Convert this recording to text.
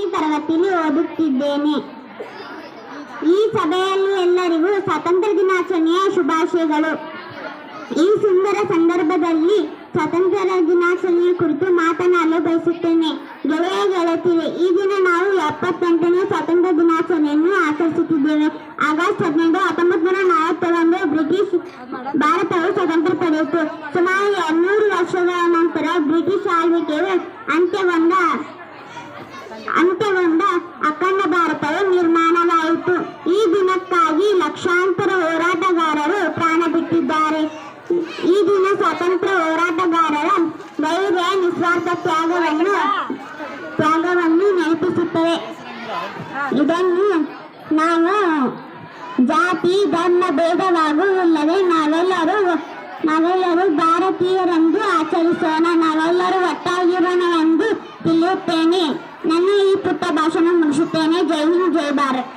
ತರಗತಿಯಲ್ಲಿ ಓದುತ್ತಿದ್ದೇನೆ. ಈ ಸಭೆಯಲ್ಲಿ ಎಲ್ಲರಿಗೂ ಸ್ವಾತಂತ್ರ್ಯ ದಿನಾಚರಣೆಯ ಶುಭಾಶಯಗಳು. ಈ ಸುಂದರ ಸಂದರ್ಭದಲ್ಲಿ ಸ್ವಾತಂತ್ರ್ಯ ದಿನಾಚರಣೆಯ ಕುರಿತು ಮಾತನಾಡಲು ಬಯಸುತ್ತೇನೆ. ಗೆಳೆಯ ಗೆಳತಿಯರೇ, ಈ ದಿನ ನಾವು ಎಪ್ಪತ್ತೆಂಟನೇ ಸ್ವಾತಂತ್ರ್ಯ ದಿನಾಚರಣೆಯನ್ನು ಆಚರಿಸುತ್ತಿದ್ದೇವೆ. ಆಗಸ್ಟ್ ಹದಿನೆಂಟು, ಹತ್ತೊಂಬತ್ತು ನೂರ ನಲವತ್ತೊಂದು ಬ್ರಿಟಿಷ್ ಭಾರತವು ಸ್ವತಂತ್ರ ಪಡೆಯಿತು. ಸುಮಾರು ಎರಡ್ನೂರು ವರ್ಷಗಳ ನಂತರ ಬ್ರಿಟಿಷ್ ಆಳ್ವಿಕೆಯು ಅಂತ್ಯಗೊಂಡ ಅಂತ್ಯಗೊಂಡ ಅಖಂಡ ಭಾರತವು ನಿರ್ಮಾಣವಾಯಿತು. ಈ ದಿನಕ್ಕಾಗಿ ಲಕ್ಷಾಂತರ ಹೋರಾಟಗಾರರು ಪ್ರಾಣ ಬಿಟ್ಟಿದ್ದಾರೆ. ಈ ದಿನ ಸ್ವಾತಂತ್ರ್ಯ ಹೋರಾಟಗಾರರ ಧೈರ್ಯ ನಿಸ್ವಾರ್ಥ ತ್ಯಾಗವನ್ನು ತ್ಯಾಗವನ್ನು ನೆನಪಿಸುತ್ತವೆ. ಇದನ್ನು ನಾವು ಜಾತಿ, ಧರ್ಮ, ಭೇದವಾಗೂ ಇಲ್ಲದೆ ನಾವೆಲ್ಲರೂ ನಾವೆಲ್ಲರೂ ಭಾರತೀಯರೆಂದು ಆಚರಿಸೋಣ. ನಾವೆಲ್ಲರೂ ಒಟ್ಟಾಗಿರೋಣ ಎಂದು ತಿಳಿಯುತ್ತೇನೆ. ನನ್ನ ಈ ಪುಟ್ಟ ಭಾಷಣ ಮುಗಿಸುತ್ತೇನೆ ಜೈ ಹಿಂದ್ ಜೈ ಭಾರತ್